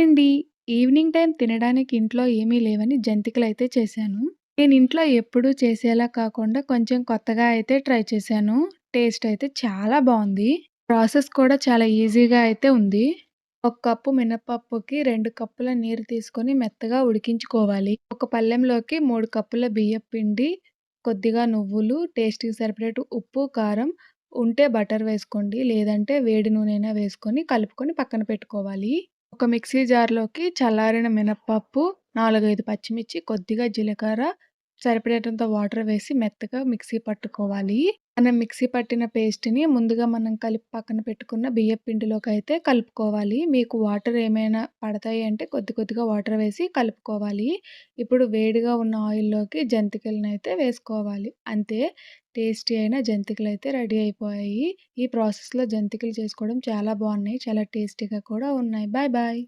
అండి. Evening time తినడానికి ఇంట్లో ఏమీ లేవని జంతికలు అయితే చేశాను. నేను ఇంట్లో ఎప్పుడూ చేసేలా కాకుండా కొంచెం కొత్తగా అయితే ట్రై చేశాను. టేస్ట్ అయితే చాలా బాగుంది ప్రాసెస్ కూడా చాలా ఈజీగా అయితే ఉంది. ఒక కప్పు మినపప్పుకి రెండు కప్పుల నీరు తీసుకొని మెత్తగా ఉడికించుకోవాలి. ఒక పళ్ళెంలోకి మూడు కప్పుల బియ్యం పిండి, కొద్దిగా నువ్వులు, టేస్ట్‌కి సరిపడేట్టు ఉప్పు, కారం, ఉంటే బటర్ వేసుకోండి. లేదంటే వేడి నూనె వేసుకొని కలుపుకొని పక్కన పెట్టుకోవాలి. ఒక మిక్సీ జార్‌లోకి చల్లారిన మినప్పప్పు నాలుగైదు పచ్చిమిర్చి, కొద్దిగా జీలకర్ర, సరిపడేటంత వాటర్ వేసి మెత్తగా మిక్సీ పట్టుకోవాలి. మనం మిక్సీ పట్టిన పేస్ట్‌ని ముందుగా మనం కలిపి పక్కన పెట్టుకున్న బియ్యం పిండిలోకి అయితే కలుపుకోవాలి. మీకు వాటర్ ఏమైనా పడతాయి అంటే కొద్ది కొద్దిగా వాటర్ వేసి కలుపుకోవాలి. ఇప్పుడు వేడిగా ఉన్న ఆయిల్‌లోకి జంతికలనైతే వేసుకోవాలి. అంతే టేస్టీ అయిన జంతికలు అయితే రెడీ అయిపోయాయి. ఈ ప్రాసెస్‌లో జంతికలు చేసుకోవడం చాలా బాగున్నాయి చాలా టేస్టీగా కూడా ఉన్నాయి. Bye bye.